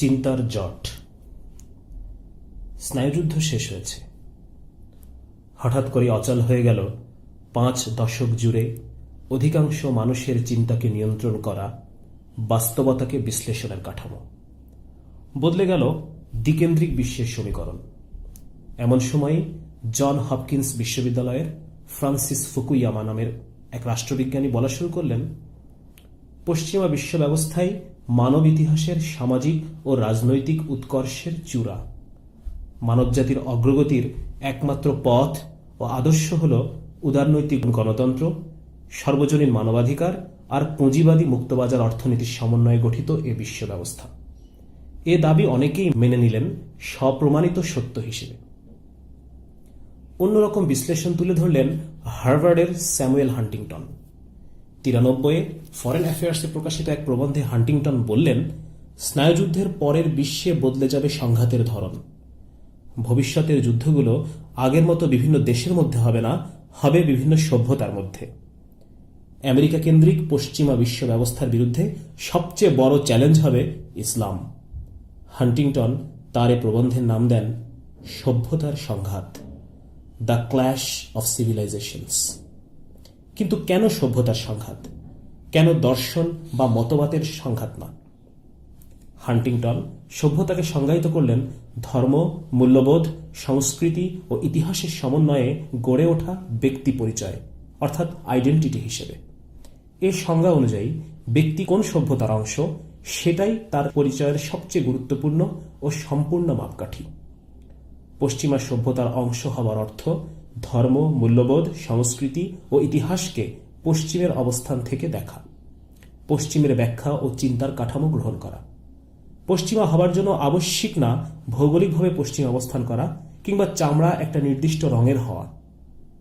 চিন্তার জট। স্নায়ুযুদ্ধ শেষ হয়েছে। হঠাৎ করে অচল হয়ে গেল পাঁচ দশক জুড়ে অধিকাংশ মানুষের চিন্তাকে নিয়ন্ত্রণ করা, বাস্তবতাকে বিশ্লেষণের কাঠামো। বদলে গেল দ্বিকেন্দ্রিক বিশ্বের সমীকরণ। এমন সময়ে জন হপকিন্স বিশ্ববিদ্যালয়ের ফ্রান্সিস ফুকুইয়ামা নামের এক রাষ্ট্রবিজ্ঞানী বলা শুরু করলেন, পশ্চিমা বিশ্ব ব্যবস্থায় মানব ইতিহাসের সামাজিক ও রাজনৈতিক উৎকর্ষের চূড়া। মানবজাতির অগ্রগতির একমাত্র পথ ও আদর্শ হল উদারনৈতিক গণতন্ত্র, সর্বজনীন মানবাধিকার আর পুঁজিবাদী মুক্তবাজার অর্থনীতির সমন্বয়ে গঠিত এ বিশ্ব ব্যবস্থা এ দাবি অনেকেই মেনে নিলেন স্বপ্রমাণিত সত্য হিসেবে। অন্যরকম বিশ্লেষণ তুলে ধরলেন হার্ভার্ডের স্যামুয়েল হান্টিংটন। তিরানব্বইয়ে ফরেন অ্যাফেয়ার্সে প্রকাশিত এক প্রবন্ধে হান্টিংটন বললেন, স্নায়ুযুদ্ধের পরের বিশ্বে বদলে যাবে সংঘাতের ধরন। ভবিষ্যতের যুদ্ধগুলো আগের মতো বিভিন্ন দেশের মধ্যে হবে না, হবে বিভিন্ন সভ্যতার মধ্যে। আমেরিকা কেন্দ্রিক পশ্চিমা বিশ্ব ব্যবস্থার বিরুদ্ধে সবচেয়ে বড় চ্যালেঞ্জ হবে ইসলাম। হান্টিংটন তার এ প্রবন্ধের নাম দেন, সভ্যতার সংঘাত, দ্য ক্ল্যাশ অফ সিভিলাইজেশনস। কিন্তু কেন সভ্যতার সংঘাত? কেন দর্শন বা মতবাদের সংঘাত না হান্টিংটন সভ্যতাকে সংজ্ঞায়িত করলেন ধর্ম, মূল্যবোধ, সংস্কৃতি ও ইতিহাসের সমন্বয়ে গড়ে ওঠা ব্যক্তি পরিচয়, অর্থাৎ আইডেন্টিটি হিসেবে। এর সংজ্ঞা অনুযায়ী, ব্যক্তি কোন সভ্যতার অংশ, সেটাই তার পরিচয়ের সবচেয়ে গুরুত্বপূর্ণ ও সম্পূর্ণ মাপকাঠি। পশ্চিমা সভ্যতার অংশ হবার অর্থ ধর্ম, মূল্যবোধ, সংস্কৃতি ও ইতিহাসকে পশ্চিমের অবস্থান থেকে দেখা, পশ্চিমের ব্যাখ্যা ও চিন্তার কাঠামো গ্রহণ করা। পশ্চিমা হবার জন্য আবশ্যিক না ভৌগোলিকভাবে পশ্চিম অবস্থান করা কিংবা চামড়া একটা নির্দিষ্ট রঙের হওয়া।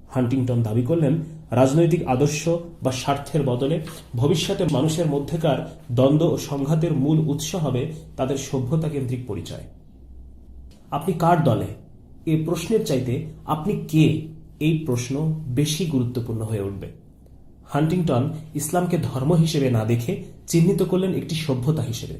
হান্টিংটন দাবি করলেন, রাজনৈতিক আদর্শ বা স্বার্থের বদলে ভবিষ্যতে মানুষের মধ্যেকার দ্বন্দ্ব ও সংঘাতের মূল উৎস হবে তাদের সভ্যতা কেন্দ্রিক পরিচয়। আপনি কার দলে? এই প্রশ্নের চাইতে আপনি কে এই প্রশ্ন বেশি গুরুত্বপূর্ণ হয়ে উঠবে? হান্টিংটন ইসলামকে ধর্ম হিসেবে না দেখে চিহ্নিত করলেন একটি সভ্যতা হিসেবে।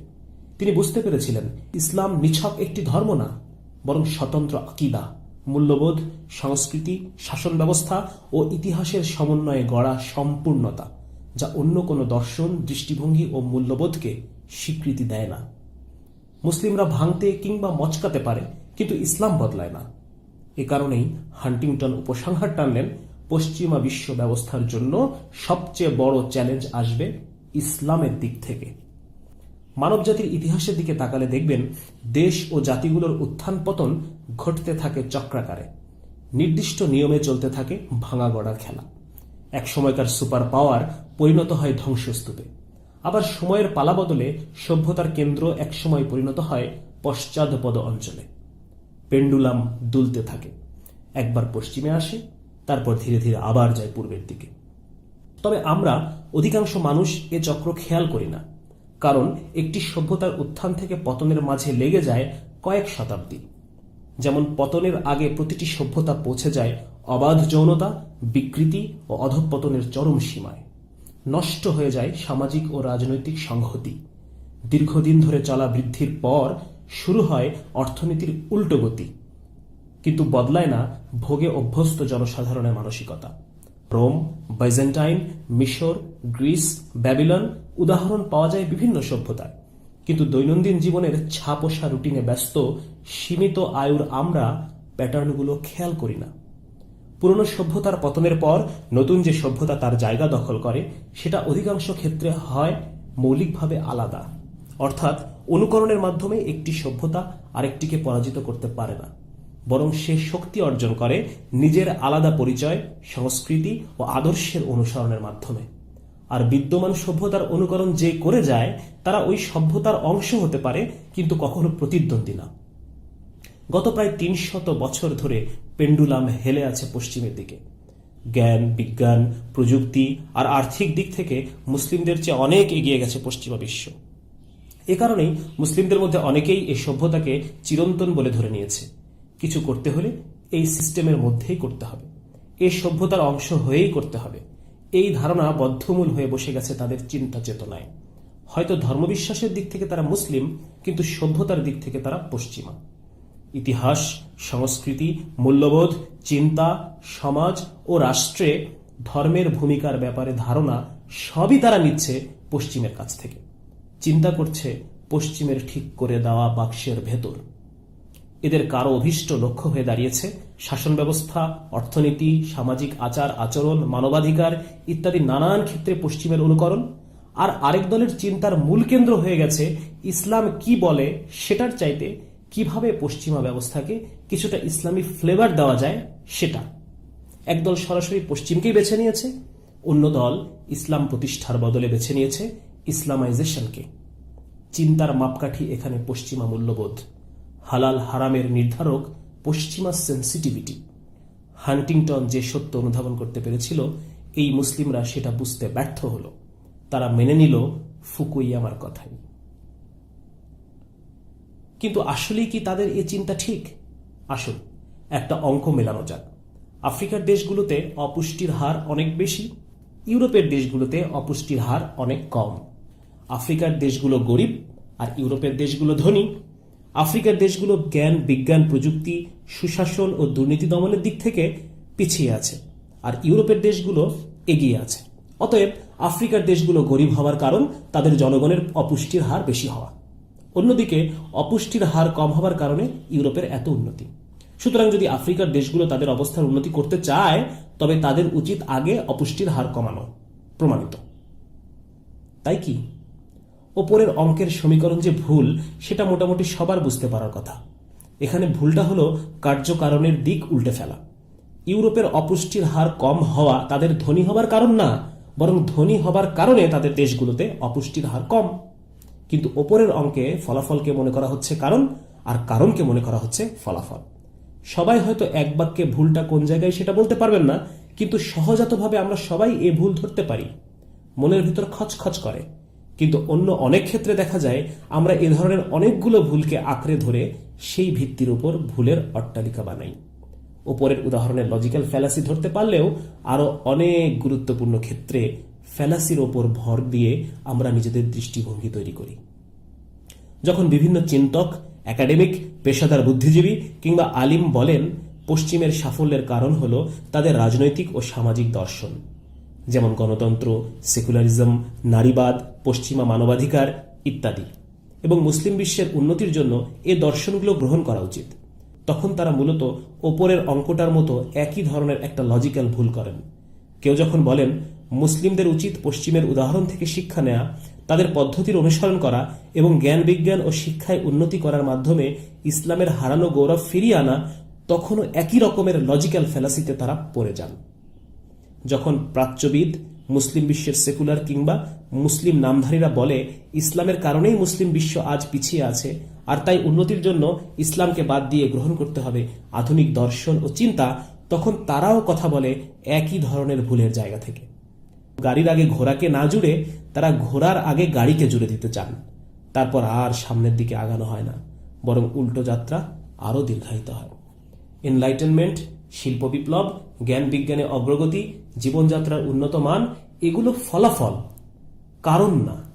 তিনি বুঝতে পেরেছিলেন, ইসলাম নিছক একটি ধর্ম না, বরং স্বতন্ত্র আকিদা, মূল্যবোধ, সংস্কৃতি শাসন ব্যবস্থা ও ইতিহাসের সমন্বয়ে গড়া সম্পূর্ণতা, যা অন্য কোনো দর্শন, দৃষ্টিভঙ্গি ও মূল্যবোধকে স্বীকৃতি দেয় না। মুসলিমরা ভাঙতে কিংবা মচকাতে পারে কিন্তু ইসলাম বদলায় না। এ কারণেই হান্টিংটন উপসংহার টানলেন, পশ্চিমা বিশ্ব ব্যবস্থার জন্য সবচেয়ে বড় চ্যালেঞ্জ আসবে ইসলামের দিক থেকে। মানবজাতির ইতিহাসের দিকে তাকালে দেখবেন, দেশ ও জাতিগুলোর উত্থান পতন ঘটতে থাকে চক্রাকারে। নির্দিষ্ট নিয়মে চলতে থাকে ভাঙা গড়ার খেলা। এক সময়কার সুপার পাওয়ার পরিণত হয় ধ্বংসস্তূপে। আবার সময়ের পালা বদলে সভ্যতার কেন্দ্র একসময় পরিণত হয় পশ্চাদপদ অঞ্চলে। পেন্ডুলাম দুলতে থাকে। একবার পশ্চিমে আসে, তারপর ধীরে ধীরে আবার যায় পূর্বের দিকে। তবে আমরা অধিকাংশ মানুষ এ চক্র খেয়াল করি না, কারণ একটি সভ্যতার উত্থান থেকে পতনের মাঝে লেগে যায় কয়েক শতাব্দী। যেমন পতনের আগে প্রতিটি সভ্যতা পৌঁছে যায় অবাধ যৌনতা, বিকৃতি ও অধঃপতনের চরম সীমায়। নষ্ট হয়ে যায় সামাজিক ও রাজনৈতিক সংহতি। দীর্ঘদিন ধরে চলা বৃদ্ধির পর শুরু হয় অর্থনীতির উল্টো গতি, কিন্তু বদলায় না ভোগে অভ্যস্ত জনসাধারণের মানসিকতা। রোম, বাইজেন্টাইন, মিশর, গ্রিস, ব্যাবিলন উদাহরণ পাওয়া যায় বিভিন্ন সভ্যতায়। কিন্তু দৈনন্দিন জীবনের ছাপোষা রুটিনে ব্যস্ত, সীমিত আয়ুর আমরা প্যাটার্নগুলো খেয়াল করি না। পুরনো সভ্যতার পতনের পর নতুন যে সভ্যতা তার জায়গা দখল করে, সেটা অধিকাংশ ক্ষেত্রে হয় মৌলিকভাবে আলাদা। অর্থাৎ অনুকরণের মাধ্যমে একটি সভ্যতা আরেকটিকে পরাজিত করতে পারে না। বরং সে শক্তি অর্জন করে নিজের আলাদা পরিচয়, সংস্কৃতি ও আদর্শের অনুসরণের মাধ্যমে। আর বিদ্যমান সভ্যতার অনুকরণ যে করে যায়, তারা ওই সভ্যতার অংশ হতে পারে, কিন্তু কখনো প্রতিদ্বন্দ্বী না। গত প্রায় তিনশত বছর ধরে পেন্ডুলাম হেলে আছে পশ্চিমের দিকে। জ্ঞান, বিজ্ঞান, প্রযুক্তি আর আর্থিক দিক থেকে মুসলিমদের চেয়ে অনেক এগিয়ে গেছে পশ্চিমা বিশ্ব। এ কারণেই মুসলিমদের মধ্যে অনেকেই এই সভ্যতাকে চিরন্তন বলে ধরে নিয়েছে। কিছু করতে হলে এই সিস্টেমের মধ্যেই করতে হবে। এই সভ্যতার অংশ হয়েই করতে হবে। এই ধারণা বদ্ধমূল হয়ে বসে গেছে তাদের চিন্তা চেতনায়। হয়তো ধর্মবিশ্বাসের দিক থেকে তারা মুসলিম, কিন্তু সভ্যতার দিক থেকে তারা পশ্চিমা। ইতিহাস, সংস্কৃতি, মূল্যবোধ, চিন্তা, সমাজ ও রাষ্ট্রে ধর্মের ভূমিকার ব্যাপারে ধারণা সবই তারা নিচ্ছে পশ্চিমের কাছ থেকে। চিন্তা করছে পশ্চিমের ঠিক করে দেওয়া বাক্সের ভেতর। এদের কারও অভীষ্ট লক্ষ্য হয়ে দাঁড়িয়েছে শাসন ব্যবস্থা, অর্থনীতি, সামাজিক আচার, আচরণ, মানবাধিকার ইত্যাদি নানান ক্ষেত্রে পশ্চিমের অনুকরণ। আর আরেক দলের চিন্তার মূল কেন্দ্র হয়ে গেছে ইসলাম কি বলে সেটার চাইতে কীভাবে পশ্চিমা ব্যবস্থাকে কিছুটা ইসলামী ফ্লেভার দেওয়া যায় সেটা। একদল সরাসরি পশ্চিমকেই বেছে নিয়েছে, অন্য দল ইসলাম প্রতিষ্ঠার বদলে বেছে নিয়েছে ইসলামাইজেশনকে চিন্তার মাপকাঠি এখানে পশ্চিমা মূল্যবোধ, হালাল হারামের নির্ধারক পশ্চিমা সেন্সিটিভিটি হান্টিংটন যে সত্য অনুধাবন করতে পেরেছিল, এই মুসলিমরা সেটা বুঝতে ব্যর্থ হল। তারা মেনে নিল ফুকুইয়ামার কথাই। কিন্তু আসলেই কি তাদের এ চিন্তা ঠিক? আসুন, একটা অঙ্ক মেলানো যাক। আফ্রিকার দেশগুলোতে অপুষ্টির হার অনেক বেশি, ইউরোপের দেশগুলোতে অপুষ্টির হার অনেক কম। আফ্রিকার দেশগুলো গরিব আর ইউরোপের দেশগুলো ধনী। আফ্রিকার দেশগুলো জ্ঞান, বিজ্ঞান, প্রযুক্তি, সুশাসন ও দুর্নীতি দমনের দিক থেকে পিছিয়ে আছে আর ইউরোপের দেশগুলো এগিয়ে আছে। অতএব আফ্রিকার দেশগুলো গরিব হওয়ার কারণ তাদের জনগণের অপুষ্টির হার বেশি হওয়া। অন্যদিকে অপুষ্টির হার কম হওয়ার কারণে ইউরোপের এত উন্নতি। সুতরাং যদি আফ্রিকার দেশগুলো তাদের অবস্থার উন্নতি করতে চায়, তবে তাদের উচিত আগে অপুষ্টির হার কমানো প্রমাণিত। তাই কি? ওপরের অঙ্কের সমীকরণ যে ভুল, সেটা মোটামুটি সবার বুঝতে পারার কথা। এখানে ভুলটা হলো কার্যকারণের দিক উল্টে ফেলা। ইউরোপের অপুষ্টির হার কম হওয়া তাদের ধনী হবার কারণ না, বরং ধনী হবার কারণে তাদের দেশগুলোতে অপুষ্টির হার কম। কিন্তু ওপরের অঙ্কে ফলাফলকে মনে করা হচ্ছে কারণ, আর কারণকে মনে করা হচ্ছে ফলাফল। সবাই হয়তো এক বাক্যে ভুলটা কোন জায়গায় সেটা বলতে পারবেন না, কিন্তু সহজাতভাবে আমরা সবাই এ ভুল ধরতে পারি। মনের ভিতর খচখচ করে। কিন্তু অন্য অনেক ক্ষেত্রে দেখা যায়, আমরা এ ধরনের অনেকগুলো ভুলকে আঁকড়ে ধরে সেই ভিত্তির উপর ভুলের অট্টালিকা বানাই। ওপরের উদাহরণের লজিক্যাল ফ্যালাসি ধরতে পারলেও আরও অনেক গুরুত্বপূর্ণ ক্ষেত্রে ফ্যালাসির ওপর ভর দিয়ে আমরা নিজেদের দৃষ্টিভঙ্গি তৈরি করি। যখন বিভিন্ন চিন্তক একাডেমিক পেশাদার বুদ্ধিজীবী কিংবা আলিম বলেন, পশ্চিমের সাফল্যের কারণ হল তাদের রাজনৈতিক ও সামাজিক দর্শন। যেমন গণতন্ত্র, সেকুলারিজম, নারীবাদ, পশ্চিমা মানবাধিকার ইত্যাদি। এবং মুসলিম বিশ্বের উন্নতির জন্য এ দর্শনগুলো গ্রহণ করা উচিত। তখন তারা মূলত ওপরের অঙ্কটার মতো একই ধরনের একটা লজিক্যাল ভুল করেন। কেউ যখন বলেন, মুসলিমদের উচিত পশ্চিমের উদাহরণ থেকে শিক্ষা নেয়া, তাদের পদ্ধতির অনুসরণ করা এবং জ্ঞান, বিজ্ঞান ও শিক্ষায় উন্নতি করার মাধ্যমে ইসলামের হারানো গৌরব ফিরিয়ে আনা, তখনও একই রকমের লজিক্যাল ফেলাসিতে তারা পড়ে যান। যখন প্রাচ্যবিদ, মুসলিম বিশ্বের সেকুলার কিংবা মুসলিম নামধারীরা বলে, ইসলামের কারণেই মুসলিম বিশ্ব আজ পিছিয়ে আছে, আর তাই উন্নতির জন্য ইসলামকে বাদ দিয়ে গ্রহণ করতে হবে আধুনিক দর্শন ও চিন্তা, তখন তারাও কথা বলে একই ধরনের ভুলের জায়গা থেকে। গাড়ির আগে ঘোড়াকে না জুড়ে তারা ঘোড়ার আগে গাড়িকে জুড়ে দিতে চান। তারপর আর সামনের দিকে আগানো হয় না, বরং উল্টো যাত্রা আরও দীর্ঘায়িত হয়। এনলাইটেনমেন্ট শিল্প বিপ্লব, জ্ঞান বিজ্ঞানে অগ্রগতি, জীবনযাত্রার উন্নত মান, এগুলো ফলাফল, কারণ না।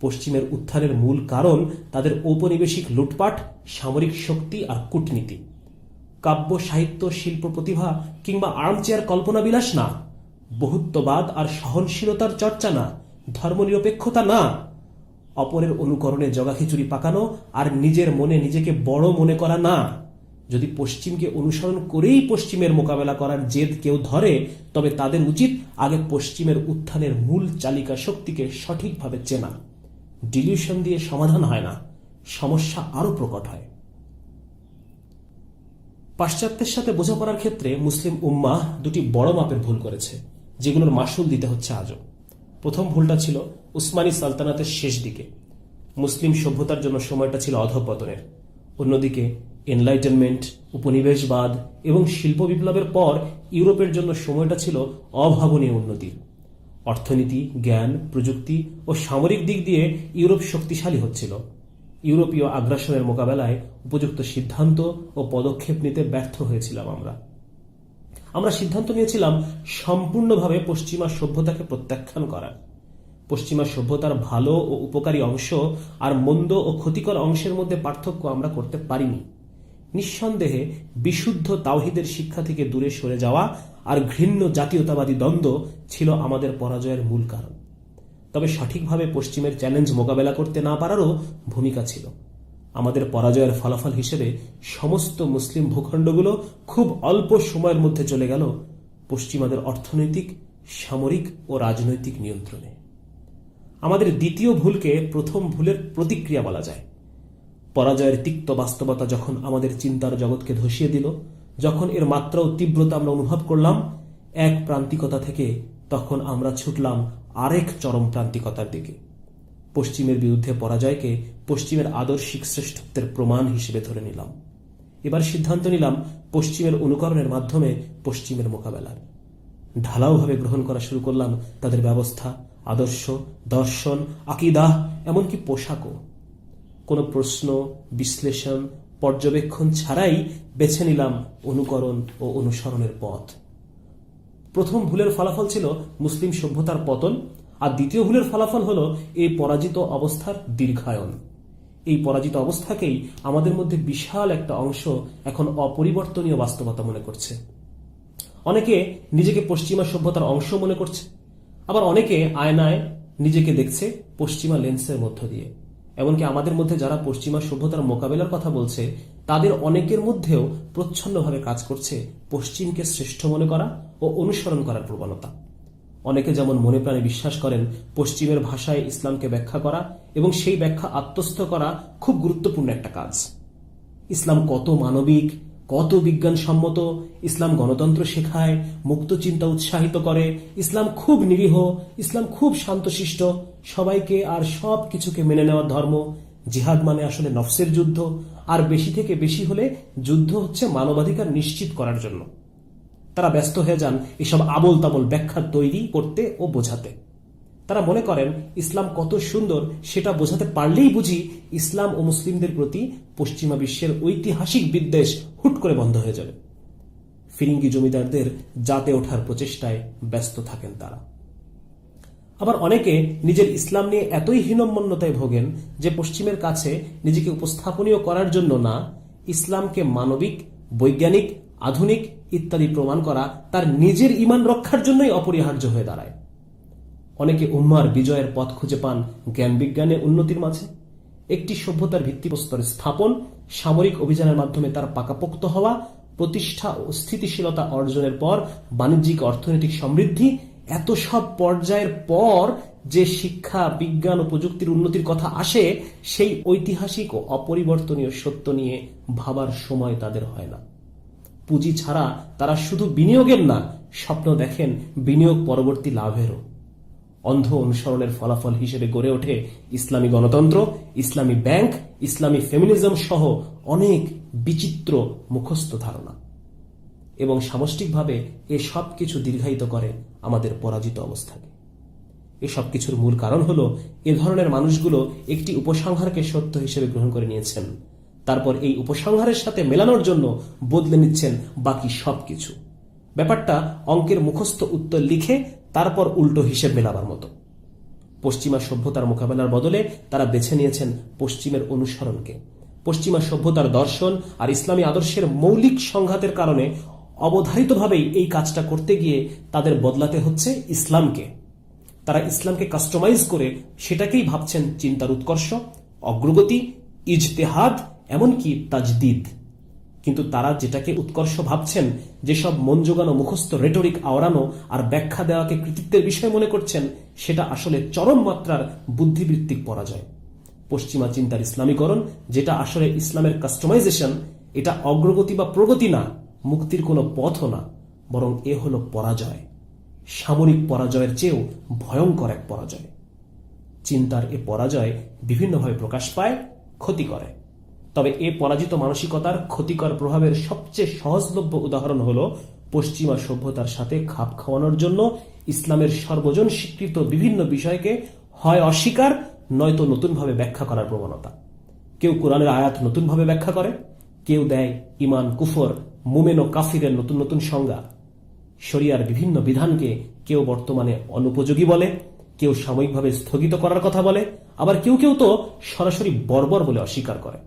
পশ্চিমের উত্থানের মূল কারণ তাদের ঔপনিবেশিক লুটপাট, সামরিক শক্তি আর কূটনীতি। কাব্য, সাহিত্য, শিল্প প্রতিভা কিংবা আর্মচেয়ার কল্পনা বিলাস না। বহুত্ববাদ আর সহনশীলতার চর্চা না। ধর্মনিরপেক্ষতা না। অপরের অনুকরণে জগাখিচুরি পাকানো আর নিজের মনে নিজেকে বড় মনে করা না। যদি পশ্চিমকে অনুসরণ করেই পশ্চিমের মোকাবেলা করার জেদ কেউ ধরে, তবে তাদের উচিত আগে পশ্চিমের উত্থানের মূল চালিকা শক্তিকে সঠিকভাবে চেনা। ডিলিউশন দিয়ে সমাধান হয় না, সমস্যা আরও প্রকট হয়। পাশ্চাত্যের সাথে বোঝাপড়ার ক্ষেত্রে মুসলিম উম্মাহ দুটি বড় মাপের ভুল করেছে, যেগুলোর মাসুল দিতে হচ্ছে আজও। প্রথম ভুলটা ছিল উসমানী সালতানাতের শেষ দিকে। মুসলিম সভ্যতার জন্য সময়টা ছিল অধঃপতনের। অন্যদিকে এনলাইটেনমেন্ট উপনিবেশবাদ এবং শিল্প বিপ্লবের পর ইউরোপের জন্য সময়টা ছিল অভাবনীয় উন্নতির অর্থনীতি, জ্ঞান, প্রযুক্তি ও সামরিক দিক দিয়ে ইউরোপ শক্তিশালী হচ্ছিল। ইউরোপীয় আগ্রাসনের মোকাবেলায় উপযুক্ত সিদ্ধান্ত ও পদক্ষেপ নিতে ব্যর্থ হয়েছিলাম আমরা। আমরা সিদ্ধান্ত নিয়েছিলাম সম্পূর্ণভাবে পশ্চিমা সভ্যতাকে প্রত্যাখ্যান করার পশ্চিমা সভ্যতার ভালো ও উপকারী অংশ আর মন্দ ও ক্ষতিকর অংশের মধ্যে পার্থক্য আমরা করতে পারিনি। নিঃসন্দেহে বিশুদ্ধ তাওহিদের শিক্ষা থেকে দূরে সরে যাওয়া আর ঘৃণ্য জাতীয়তাবাদী দ্বন্দ্ব ছিল আমাদের পরাজয়ের মূল কারণ। তবে সঠিকভাবে পশ্চিমের চ্যালেঞ্জ মোকাবেলা করতে না পারারও ভূমিকা ছিল। আমাদের পরাজয়ের ফলাফল হিসেবে সমস্ত মুসলিম ভূখণ্ডগুলো খুব অল্প সময়ের মধ্যে চলে গেল পশ্চিমাদের অর্থনৈতিক, সামরিক ও রাজনৈতিক নিয়ন্ত্রণে। আমাদের দ্বিতীয় ভুলকে প্রথম ভুলের প্রতিক্রিয়া বলা যায়। পরাজয়ের তিক্ত বাস্তবতা যখন আমাদের চিন্তার জগৎকে ধসিয়ে দিল, যখন এর মাত্রা ও তীব্রতা আমরা অনুভব করলাম, এক প্রান্তিকতা থেকে তখন আমরা ছুটলাম আরেক চরম প্রান্তিকতার দিকে। পশ্চিমের বিরুদ্ধে পরাজয়কে পশ্চিমের আদর্শিক শ্রেষ্ঠত্বের প্রমাণ হিসেবে ধরে নিলাম। এবার সিদ্ধান্ত নিলাম, পশ্চিমের অনুকরণের মাধ্যমে পশ্চিমের মোকাবেলার। ঢালাওভাবে গ্রহণ করা শুরু করলাম তাদের ব্যবস্থা, আদর্শ, দর্শন আকিদাহ এমনকি পোশাকও। কোনো প্রশ্ন, বিশ্লেষণ, পর্যবেক্ষণ ছাড়াই বেছে নিলাম অনুকরণ ও অনুসরণের পথ। প্রথম ভুলের ফলাফল ছিল মুসলিম সভ্যতার পতন, আর দ্বিতীয় ভুলের ফলাফল হল এই পরাজিত অবস্থার দীর্ঘায়ন। এই পরাজিত অবস্থাকেই আমাদের মধ্যে বিশাল একটা অংশ এখন অপরিবর্তনীয় বাস্তবতা মনে করছে। অনেকে নিজেকে পশ্চিমা সভ্যতার অংশ মনে করছে, আবার অনেকে আয়নায় নিজেকে দেখছে পশ্চিমা লেন্সের মধ্য দিয়ে। এমনকি আমাদের মধ্যে যারা পশ্চিমা সভ্যতার মোকাবেলার কথা বলছে, তাদের অনেকের মধ্যেও প্রচ্ছন্নভাবে কাজ করছে পশ্চিমকে শ্রেষ্ঠ মনে করা ও অনুসরণ করার প্রবণতা। অনেকে যেমন মনে প্রাণে বিশ্বাস করেন পশ্চিমের ভাষায় ইসলামকে ব্যাখ্যা করা এবং সেই ব্যাখ্যা আত্মস্থ করা খুব গুরুত্বপূর্ণ একটা কাজ। ইসলাম কত মানবিক, কত বিজ্ঞানসম্মত, ইসলাম গণতন্ত্র শেখায় মুক্ত চিন্তা উৎসাহিত করে, ইসলাম খুব নিরীহ, ইসলাম খুব শান্তশিষ্ট সবাইকে আর সব কিছুকে মেনে নেওয়ার ধর্ম জিহাদ মানে আসলে নফসের যুদ্ধ, আর বেশি থেকে বেশি হলে যুদ্ধ হচ্ছে মানবাধিকার নিশ্চিত করার জন্য। তারা ব্যস্ত হয়ে যান এসব আবল তাবল ব্যাখ্যা তৈরি করতে ও বোঝাতে। তারা মনে করেন, ইসলাম কত সুন্দর সেটা বোঝাতে পারলেই বুঝি ইসলাম ও মুসলিমদের প্রতি পশ্চিমা বিশ্বের ঐতিহাসিক বিদ্বেষ হুট করে বন্ধ হয়ে যাবে। ফিরিঙ্গি জমিদারদের জাতে ওঠার প্রচেষ্টায় ব্যস্ত থাকেন তারা। আবার অনেকে নিজের ইসলাম নিয়ে এতই হীনম্মন্যতায় ভোগেন যে পশ্চিমের কাছে নিজেকে উপস্থাপনীয় করার জন্য না, ইসলামকে মানবিক, বৈজ্ঞানিক, আধুনিক ইত্যাদি প্রমাণ করা তার নিজের ইমান রক্ষার জন্যই অপরিহার্য হয়ে দাঁড়ায়। অনেকে উম্মার বিজয়ের পথ খুঁজে পান জ্ঞান বিজ্ঞানের উন্নতির মাঝে। একটি সভ্যতার ভিত্তিপ্রস্তর স্থাপন, সামরিক অভিযানের মাধ্যমে তার পাকাপোক্ত হওয়া, প্রতিষ্ঠা ও স্থিতিশীলতা অর্জনের পর বাণিজ্যিক অর্থনৈতিক সমৃদ্ধি এত সব পর্যায়ের পর যে শিক্ষা, বিজ্ঞান ও প্রযুক্তির উন্নতির কথা আসে, সেই ঐতিহাসিক ও অপরিবর্তনীয় সত্য নিয়ে ভাবার সময় তাদের হয় না। পুঁজি ছাড়া তারা শুধু বিনিয়োগের না, স্বপ্ন দেখেন বিনিয়োগ পরবর্তী লাভেরও। অন্ধ অনুসরণের ফলাফল হিসেবে গড়ে ওঠে ইসলামী গণতন্ত্র, ইসলামী ব্যাংক, ইসলামী ফেমিনিজম সহ অনেক বিচিত্র মুখস্থ ধারণা। এবং সামষ্টিকভাবে এ সব কিছু দীর্ঘায়িত করে আমাদের পরাজিত অবস্থাকে। এসব কিছুর মূল কারণ হল এ ধরনের মানুষগুলো একটি উপসংহারকে সত্য হিসেবে গ্রহণ করে নিয়েছেন। তারপর এই উপসংহারের সাথে মেলানোর জন্য বদলে নিচ্ছেন বাকি সবকিছু। ব্যাপারটা অঙ্কের মুখস্থ উত্তর লিখে তারপর উল্টো হিসেব মেলাবার মতো। পশ্চিমা সভ্যতার মোকাবেলার বদলে তারা বেছে নিয়েছেন পশ্চিমের অনুসরণকে। পশ্চিমা সভ্যতার দর্শন আর ইসলামী আদর্শের মৌলিক সংঘাতের কারণে অবধারিতভাবেই এই কাজটা করতে গিয়ে তাদের বদলাতে হচ্ছে ইসলামকে। তারা ইসলামকে কাস্টমাইজ করে সেটাকেই ভাবছেন চিন্তার উৎকর্ষ, অগ্রগতি, ইজতেহাদ, এমনকি তাজদিদ। কিন্তু তারা যেটাকে উৎকর্ষ ভাবছেন, যেসব মন জোগানো মুখস্থ রেটরিক আওড়ানো আর ব্যাখ্যা দেওয়াকে কৃতিত্বের বিষয় মনে করছেন, সেটা আসলে চরম মাত্রার বুদ্ধিবৃত্তিক পরাজয়। পশ্চিমা চিন্তার ইসলামীকরণ, যেটা আসলে ইসলামের কাস্টমাইজেশন এটা অগ্রগতি বা প্রগতি না মুক্তির কোনো পথও না, বরং এ হলো পরাজয়। সামরিক পরাজয়ের চেয়েও ভয়ঙ্কর এক পরাজয়। চিন্তার এ পরাজয় বিভিন্নভাবে প্রকাশ পায়, ক্ষতি করে। তবে এ পরাজিত মানসিকতার ক্ষতিকর প্রভাবের সবচেয়ে সহজলভ্য উদাহরণ হল পশ্চিমা সভ্যতার সাথে খাপ খাওয়ানোর জন্য ইসলামের সর্বজন স্বীকৃত বিভিন্ন বিষয়কে হয় অস্বীকার, নয়তো নতুনভাবে ব্যাখ্যা করার প্রবণতা। কেউ কোরআনের আয়াত নতুনভাবে ব্যাখ্যা করে, কেউ দেয় ইমান, কুফর মুমেন ও কাফিরের নতুন নতুন সংজ্ঞা। শরিয়ার বিভিন্ন বিধানকে কেউ বর্তমানে অনুপযোগী বলে, কেউ সাময়িকভাবে স্থগিত করার কথা বলে, আবার কেউ কেউ তো সরাসরি বর্বর বলে অস্বীকার করে।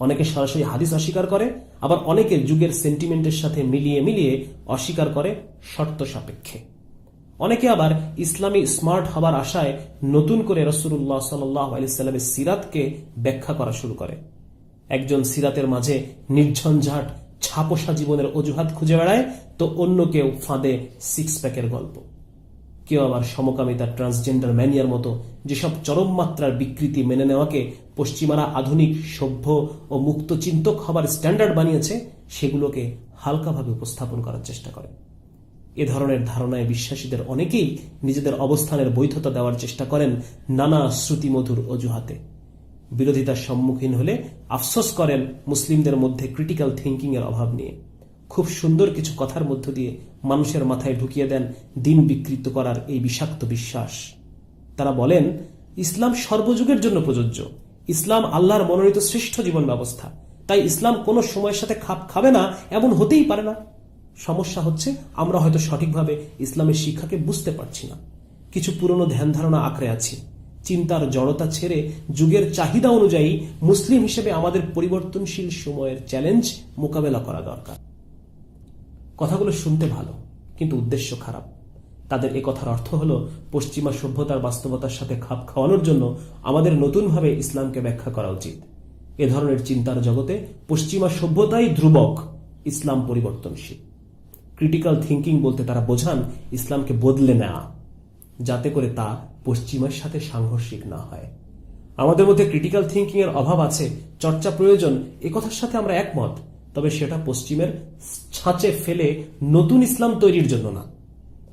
অনেকে সরাসরি হাদিস অস্বীকার করে, আবার অনেকে যুগের সেন্টিমেন্টের সাথে মিলিয়ে মিলিয়ে অস্বীকার করে শর্ত সাপেক্ষে। অনেকে আবার ইসলামী স্মার্ট হবার আশায় নতুন করে রসুল্লাহ সাল্লাহ সাল্লামের সিরাতকে ব্যাখ্যা করা শুরু করে। একজন সিরাতের মাঝে নির্ঝঞ্ঝাট, ছাপোষা জীবনের অজুহাত খুঁজে বেড়ায়, তো অন্য কেউ ফাঁদে সিক্স প্যাকের গল্প। কেউ আবার সমকামিতা ট্রান্সজেন্ডার ম্যানিয়ার মতো যেসব চরম মাত্রার বিকৃতি মেনে নেওয়াকে পশ্চিমারা আধুনিক, সভ্য ও মুক্ত চিন্তক হবার স্ট্যান্ডার্ড বানিয়েছে, সেগুলোকে হালকাভাবে উপস্থাপন করার চেষ্টা করে। এ ধরনের ধারণায় বিশ্বাসীদের অনেকেই নিজেদের অবস্থানের বৈধতা দেওয়ার চেষ্টা করেন নানা শ্রুতিমধুর অজুহাতে। বিরোধিতার সম্মুখীন হলে আফসোস করেন মুসলিমদের মধ্যে ক্রিটিক্যাল থিঙ্কিং এর অভাব নিয়ে। খুব সুন্দর কিছু কথার মধ্য দিয়ে মানুষের মাথায় ঢুকিয়ে দেন দিন বিকৃত করার এই বিষাক্ত বিশ্বাস। তারা বলেন, ইসলাম সর্বযুগের জন্য প্রযোজ্য। ইসলাম আল্লাহর মনোনীত শ্রেষ্ঠ জীবন ব্যবস্থা। তাই ইসলাম কোনো সময়ের সাথে খাপ খাবে না, এমন হতেই পারে না। সমস্যা হচ্ছে, আমরা হয়তো সঠিকভাবে ইসলামের শিক্ষাকে বুঝতে পারছি না। কিছু পুরনো ধ্যান ধারণা আঁকড়ে আছি। চিন্তার জড়তা ছেড়ে যুগের চাহিদা অনুযায়ী মুসলিম হিসেবে আমাদের পরিবর্তনশীল সময়ের চ্যালেঞ্জ মোকাবেলা করা দরকার। কথাগুলো শুনতে ভালো, কিন্তু উদ্দেশ্য খারাপ। তাদের এ কথার অর্থ হল, পশ্চিমা সভ্যতার বাস্তবতার সাথে খাপ খাওয়ানোর জন্য আমাদের নতুনভাবে ইসলামকে ব্যাখ্যা করা উচিত। এ ধরনের চিন্তার জগতে পশ্চিমা সভ্যতাই ধ্রুবক, ইসলাম পরিবর্তনশীল। ক্রিটিক্যাল থিঙ্কিং বলতে তারা বোঝান, ইসলামকে বদলে নেওয়া যাতে করে তা পশ্চিমের সাথে সাংঘর্ষিক না হয়। আমাদের মধ্যে ক্রিটিক্যাল থিঙ্কিং এর অভাব আছে, চর্চা প্রয়োজন, এ কথার সাথে আমরা একমত, তবে সেটা পশ্চিমের ছাঁচে ফেলে নতুন ইসলাম তৈরির জন্য না।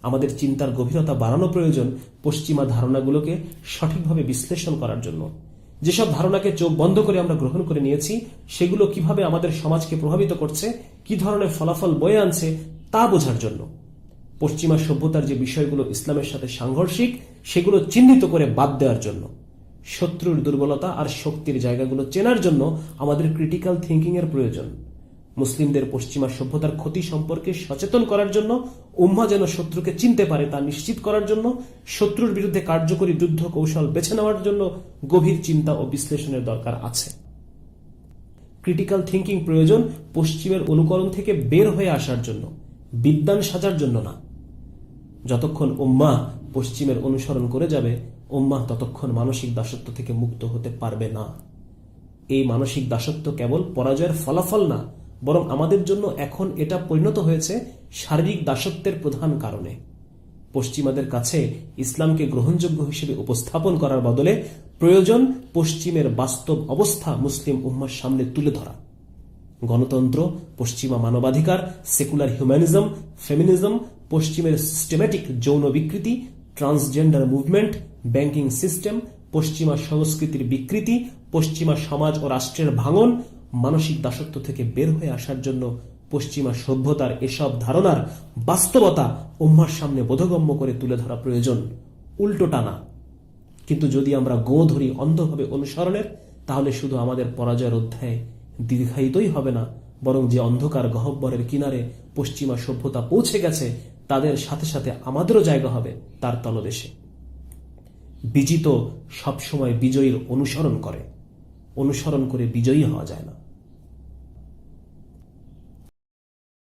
আমাদের চিন্তার গভীরতা বাড়ানো প্রয়োজন পশ্চিমা ধারণাগুলোকে সঠিকভাবে বিশ্লেষণ করার জন্য। যেসব ধারণাকে চোখ বন্ধ করে আমরা গ্রহণ করে নিয়েছি, সেগুলো কীভাবে আমাদের সমাজকে প্রভাবিত করছে, কি ধরনের ফলাফল বয়ে আনছে, তা বোঝার জন্য। পশ্চিমা সভ্যতার যে বিষয়গুলো ইসলামের সাথে সাংঘর্ষিক, সেগুলো চিহ্নিত করে বাদ দেওয়ার জন্য, শত্রুর দুর্বলতা আর শক্তির জায়গাগুলো চেনার জন্য আমাদের ক্রিটিক্যাল থিঙ্কিং এর প্রয়োজন। মুসলিমদের পশ্চিমা সভ্যতার ক্ষতি সম্পর্কে সচেতন করার জন্য, উম্মা যেন শত্রুকে চিনতে পারে তা নিশ্চিত করার জন্য, শত্রুর বিরুদ্ধে কার্যকরী যুদ্ধ কৌশল বেছে নেওয়ার জন্য গভীর চিন্তা ও বিশ্লেষণের দরকার আছে। ক্রিটিক্যাল থিঙ্কিং প্রয়োজন পশ্চিমের অনুকরণ থেকে বের হয়ে আসার জন্য। বিদ্যান সাজার জন্য না। যতক্ষণ উম্মা পশ্চিমের অনুসরণ করে যাবে উম্মা ততক্ষণ মানসিক দাসত্ব থেকে মুক্ত হতে পারবে না। এই মানসিক দাসত্ব কেবল পরাজয়ের ফলাফল না, বরং আমাদের জন্য এখন এটা পরিণত হয়েছে শারীরিক দাসত্বের প্রধান কারণে। পশ্চিমাদের কাছে ইসলামকে গ্রহণযোগ্য হিসেবে উপস্থাপন করার বদলে প্রয়োজন পশ্চিমের বাস্তব অবস্থা মুসলিম উম্মার সামনে তুলে ধরা। গণতন্ত্র, পশ্চিমা মানবাধিকার সেকুলার হিউম্যানিজম ফেমিনিজম পশ্চিমের সিস্টেম্যাটিক যৌন বিকৃতি ট্রান্সজেন্ডার মুভমেন্ট ব্যাংকিং সিস্টেম পশ্চিমা সংস্কৃতির বিকৃতি, পশ্চিমা সমাজ ও রাষ্ট্রের ভাঙন, মানসিক দাসত্ব থেকে বের হয়ে আসার জন্য পশ্চিমা সভ্যতার এসব ধারণার বাস্তবতা উম্মার সামনে বোধগম্য করে তুলে ধরা প্রয়োজন। উল্টো টানা। কিন্তু যদি আমরা গো ধরি অন্ধভাবে অনুসরণের, তাহলে শুধু আমাদের পরাজয়ের অধ্যায় দীর্ঘায়িতই হবে না, বরং যে অন্ধকার গহব্বরের কিনারে পশ্চিমা সভ্যতা পৌঁছে গেছে, তাদের সাথে সাথে আমাদেরও জায়গা হবে তার তলদেশে। বিজিত সবসময় বিজয়ীর অনুসরণ করে। অনুসরণ করে বিজয়ী হওয়া যায় না।